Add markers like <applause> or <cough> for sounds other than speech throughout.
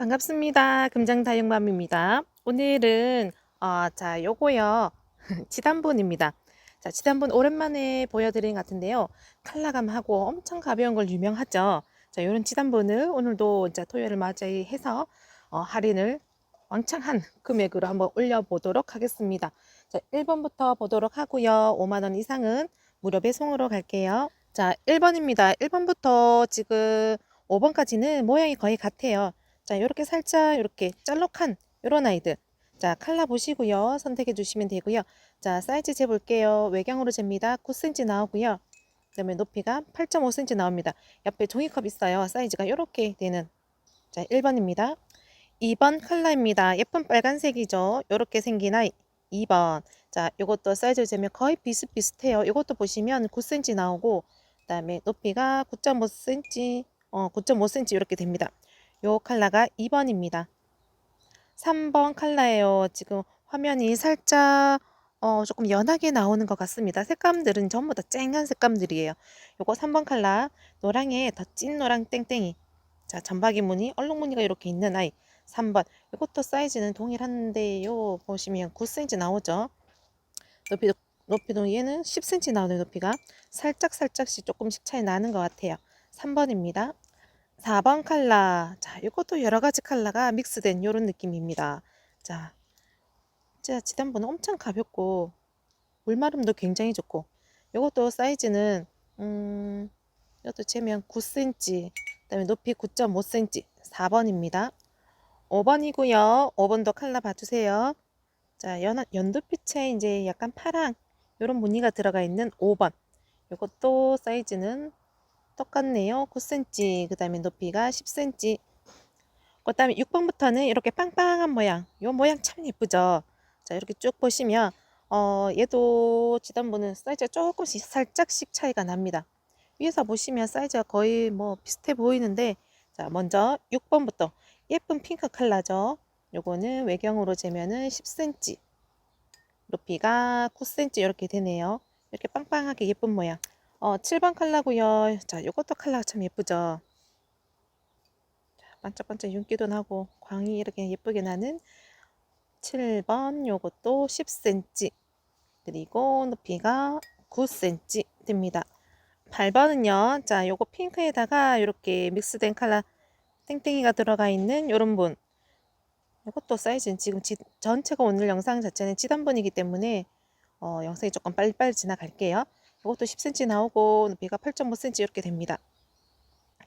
반갑습니다. 금장다육맘입니다. 오늘은 어, 자 요거요 <laughs> 지단본입니다. 자 지단본 오랜만에 보여드린 것 같은데요. 컬러감하고 엄청 가벼운 걸 유명하죠. 자 요런 지단본을 오늘도 이제 토요일을 맞이해서 어, 할인을 왕창한 <laughs> 금액으로 한번 올려보도록 하겠습니다. 자 1번부터 보도록 하고요. 5만원 이상은 무료 배송으로 갈게요. 자 1번입니다. 1번부터 지금 5번까지는 모양이 거의 같아요. 자, 이렇게 살짝 이렇게 짤록한 이런 아이들. 자, 칼라 보시고요. 선택해 주시면 되고요. 자, 사이즈 재볼게요. 외경으로 잽니다. 9cm 나오고요. 그다음에 높이가 8.5cm 나옵니다. 옆에 종이컵 있어요. 사이즈가 이렇게 되는. 자, 1번입니다. 2번 칼라입니다. 예쁜 빨간색이죠. 이렇게 생긴 아이. 2번. 자, 이것도 사이즈 재면 거의 비슷비슷해요. 이것도 보시면 9cm 나오고, 그다음에 높이가 9.5cm, 어, 9.5cm 이렇게 됩니다. 요 컬러가 2번입니다. 3번 컬러예요. 지금 화면이 살짝 어, 조금 연하게 나오는 것 같습니다. 색감들은 전부 다 쨍한 색감들이에요. 요거 3번 컬러 노랑에 더 찐 노랑 땡땡이 자 점박이 무늬 얼룩무늬가 이렇게 있는 아이 3번 이것도 사이즈는 동일한데요. 보시면 9cm 나오죠. 높이도 높이도 얘는 10cm 나오는 높이가 살짝 살짝씩 조금씩 차이 나는 것 같아요. 3번입니다. 4번 컬러. 자, 이것도 여러 가지 컬러가 믹스된 이런 느낌입니다. 자, 자, 지단부는 엄청 가볍고 물마름도 굉장히 좋고 이것도 사이즈는 음, 이것도 재면 9cm, 그다음에 높이 9.5cm, 4번입니다. 5번이고요. 5번도 컬러 봐주세요. 자, 연, 연두빛에 이제 약간 파랑 이런 무늬가 들어가 있는 5번. 이것도 사이즈는 똑같네요. 9cm, 그 다음에 높이가 10cm. 그 다음에 6번부터는 이렇게 빵빵한 모양. 이 모양 참 예쁘죠? 자, 이렇게 쭉 보시면, 어, 얘도 지단부는 사이즈가 조금씩 살짝씩 차이가 납니다. 위에서 보시면 사이즈가 거의 뭐 비슷해 보이는데, 자, 먼저 6번부터 예쁜 핑크 컬러죠. 요거는 외경으로 재면은 10cm. 높이가 9cm 이렇게 되네요. 이렇게 빵빵하게 예쁜 모양. 어, 7번 컬러고요. 자, 요것도 컬러가 참 예쁘죠. 자, 반짝반짝 윤기도 나고 광이 이렇게 예쁘게 나는 7번 요것도 10cm 그리고 높이가 9cm 됩니다. 8번은요. 자, 요거 핑크에다가 이렇게 믹스된 컬러 땡땡이가 들어가 있는 요런 분. 이것도 사이즈는 지금 지, 전체가 오늘 영상 자체는 지단본이기 때문에 어, 영상이 조금 빨리빨리 지나갈게요. 이것도 10cm 나오고 높이가 8.5cm 이렇게 됩니다.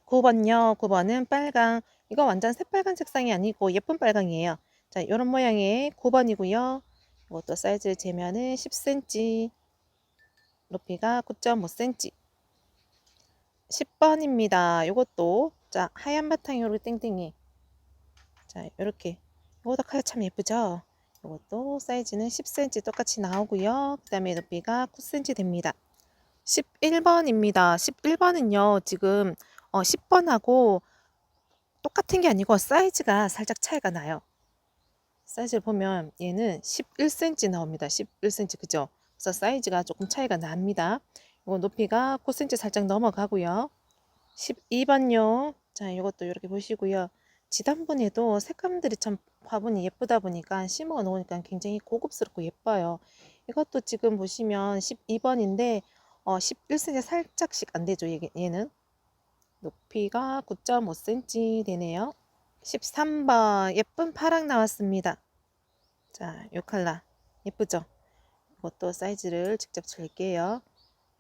9번요. 9번은 빨강. 이거 완전 새빨간 색상이 아니고 예쁜 빨강이에요. 자, 이런 모양의 9번이고요. 이것도 사이즈 재면은 10cm. 높이가 9.5cm. 10번입니다. 이것도 자, 하얀 이렇게 땡땡이. 자, 이렇게. 이것도 칼참 예쁘죠? 이것도 사이즈는 10cm 똑같이 나오고요. 그 다음에 높이가 9cm 됩니다. 11번입니다. 11번은요, 지금 어, 10번하고 똑같은 게 아니고 사이즈가 살짝 차이가 나요. 사이즈를 보면 얘는 11cm 나옵니다. 11cm, 그죠? 그래서 사이즈가 조금 차이가 납니다. 이거 높이가 9cm 살짝 넘어가고요. 12번요. 자, 이것도 이렇게 보시고요. 지단분에도 색감들이 참 화분이 예쁘다 보니까 심어 놓으니까 굉장히 고급스럽고 예뻐요. 이것도 지금 보시면 12번인데 어, 11cm 살짝씩 안 되죠. 얘는 높이가 9.5cm 되네요. 13번 예쁜 파랑 나왔습니다. 자, 요 컬러 예쁘죠? 이것도 사이즈를 직접 줄게요.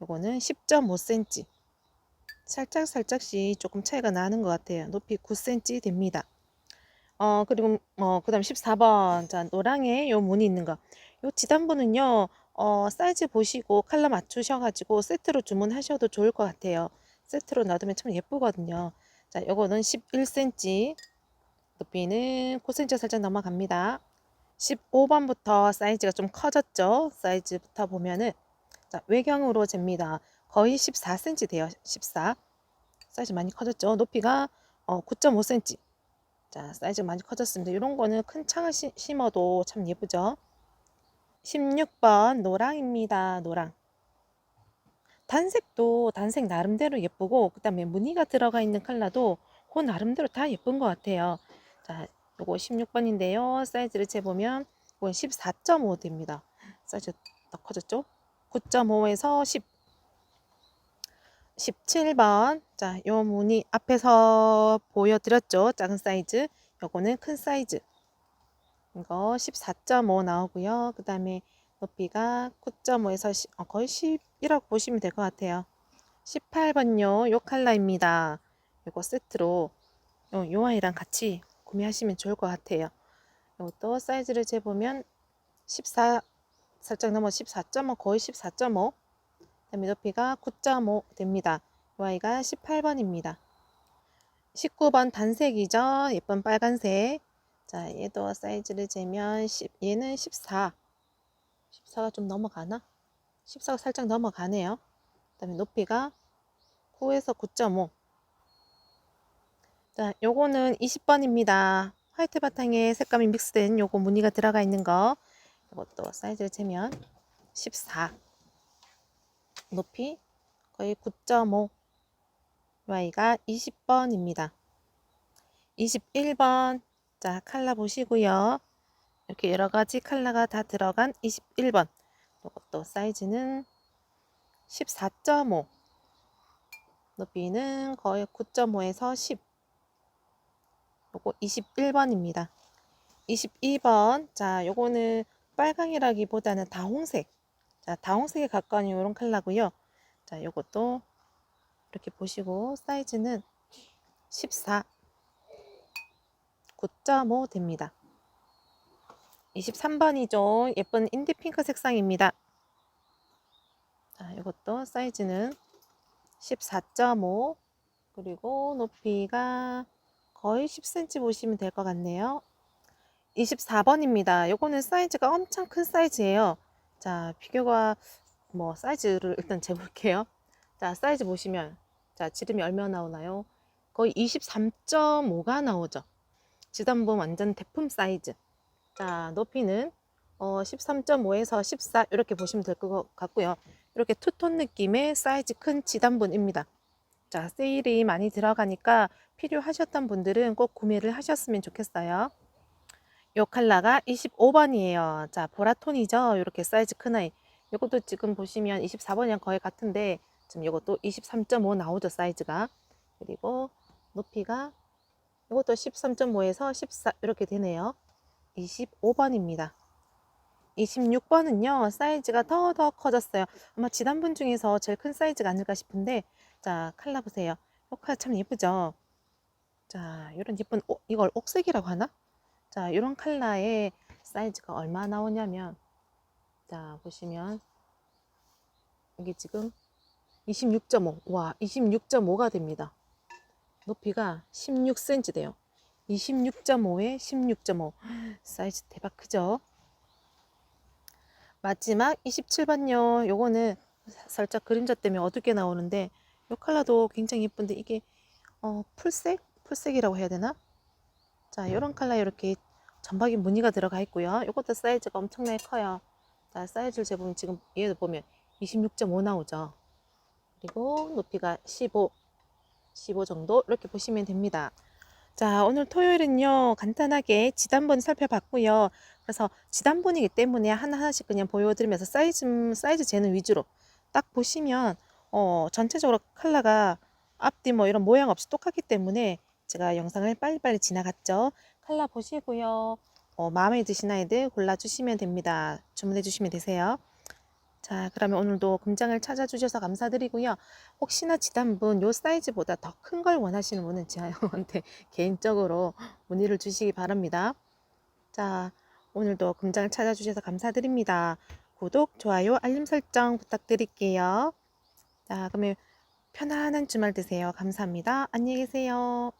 요거는 10.5cm. 살짝 살짝씩 조금 차이가 나는 것 같아요. 높이 9cm 됩니다. 어, 그리고 어, 그다음 14번. 자, 노랑에 요 무늬 있는 거. 요 지단부는요. 어, 사이즈 보시고 컬러 맞추셔가지고 세트로 주문하셔도 좋을 것 같아요. 세트로 놔두면 참 예쁘거든요. 자, 요거는 11cm, 높이는 9cm 살짝 넘어갑니다. 15번부터 사이즈가 좀 커졌죠. 사이즈부터 보면은 자, 외경으로 잽니다. 거의 14cm 돼요. 14. 사이즈 많이 커졌죠. 높이가 어, 9.5cm. 자, 사이즈 많이 커졌습니다. 이런 거는 큰 창을 시, 심어도 참 예쁘죠. 16번 노랑입니다. 노랑. 단색도 단색 나름대로 예쁘고 그 다음에 무늬가 들어가 있는 컬러도 그 나름대로 다 예쁜 것 같아요. 자, 요거 16번인데요. 사이즈를 재보면 이건 14.5 됩니다. 사이즈 더 커졌죠? 9.5에서 10. 17번. 자, 요 무늬 앞에서 보여드렸죠? 작은 사이즈. 요거는 큰 사이즈. 이거 14.5 나오고요. 그 다음에 높이가 9.5에서 어, 거의 10이라고 보시면 될 것 같아요. 18번요. 요 컬러입니다. 이거 세트로 요, 요 아이랑 같이 구매하시면 좋을 것 같아요. 이것도 사이즈를 재보면 14 살짝 넘어 14.5 거의 14.5 그다음에 높이가 9.5 됩니다. 이 아이가 18번입니다. 19번 단색이죠. 예쁜 빨간색. 자, 얘도 사이즈를 재면 10, 얘는 14. 14가 좀 넘어가나? 14가 살짝 넘어가네요. 그 다음에 높이가 9에서 9.5. 자, 요거는 20번입니다. 화이트 바탕에 색감이 믹스된 요거 무늬가 들어가 있는 거. 이것도 사이즈를 재면 14. 높이 거의 9.5. Y가 20번입니다. 21번. 자, 컬러 보시고요. 이렇게 여러 가지 컬러가 다 들어간 21번. 이것도 사이즈는 14.5. 높이는 거의 9.5에서 10. 요거 21번입니다. 22번. 자, 요거는 빨강이라기보다는 다홍색. 자, 다홍색에 가까운 이런 컬러고요. 자, 요것도 이렇게 보시고 사이즈는 14. 9.5 됩니다. 23번이죠. 예쁜 인디 핑크 색상입니다. 자, 이것도 사이즈는 14.5 그리고 높이가 거의 10cm 보시면 될 것 같네요. 24번입니다. 요거는 사이즈가 엄청 큰 사이즈예요. 자, 비교가 뭐 사이즈를 일단 재볼게요. 자, 사이즈 보시면 자, 지름이 얼마 나오나요? 거의 23.5가 나오죠. 지단본 완전 대품 사이즈. 자, 높이는 어, 13.5에서 14 이렇게 보시면 될 것 같고요. 이렇게 투톤 느낌의 사이즈 큰 지단본입니다. 자, 세일이 많이 들어가니까 필요하셨던 분들은 꼭 구매를 하셨으면 좋겠어요. 요 컬러가 25번이에요. 자, 보라톤이죠. 이렇게 사이즈 큰 아이. 이것도 지금 보시면 24번이랑 거의 같은데 지금 이것도 23.5 나오죠, 사이즈가. 그리고 높이가 이것도 13.5에서 14 이렇게 되네요. 25번입니다. 26번은요, 사이즈가 더 더 커졌어요. 아마 지단분 중에서 제일 큰 사이즈가 아닐까 싶은데, 자, 컬러 보세요. 이 컬러 참 예쁘죠? 자, 이런 예쁜, 오, 이걸 옥색이라고 하나? 자, 이런 컬러의 사이즈가 얼마 나오냐면, 자, 보시면, 이게 지금 26.5. 와, 26.5가 됩니다. 높이가 16cm 돼요. 26.5에 16.5. 사이즈 대박 크죠? 마지막 27번요. 요거는 살짝 그림자 때문에 어둡게 나오는데 요 컬러도 굉장히 예쁜데 이게 어, 풀색? 풀색이라고 해야 되나? 자, 요런 컬러 이렇게 점박이 무늬가 들어가 있고요. 요것도 사이즈가 엄청나게 커요. 자, 사이즈를 재보면 지금 얘도 보면 26.5 나오죠. 그리고 높이가 15, 15 정도 이렇게 보시면 됩니다. 자, 오늘 토요일은요, 간단하게 지단본 살펴봤고요. 그래서 지단본이기 때문에 하나하나씩 그냥 보여드리면서 사이즈, 사이즈 재는 위주로 딱 보시면, 어, 전체적으로 컬러가 앞뒤 뭐 이런 모양 없이 똑같기 때문에 제가 영상을 빨리빨리 지나갔죠. 컬러 보시고요. 어, 마음에 드신 아이들 골라주시면 됩니다. 주문해 주시면 되세요. 자, 그러면 오늘도 금장을 찾아주셔서 감사드리고요. 혹시나 지단분 요 사이즈보다 더 큰 걸 원하시는 분은 저한테 <laughs> 개인적으로 문의를 주시기 바랍니다. 자, 오늘도 금장을 찾아주셔서 감사드립니다. 구독, 좋아요, 알림 설정 부탁드릴게요. 자, 그러면 편안한 주말 되세요. 감사합니다. 안녕히 계세요.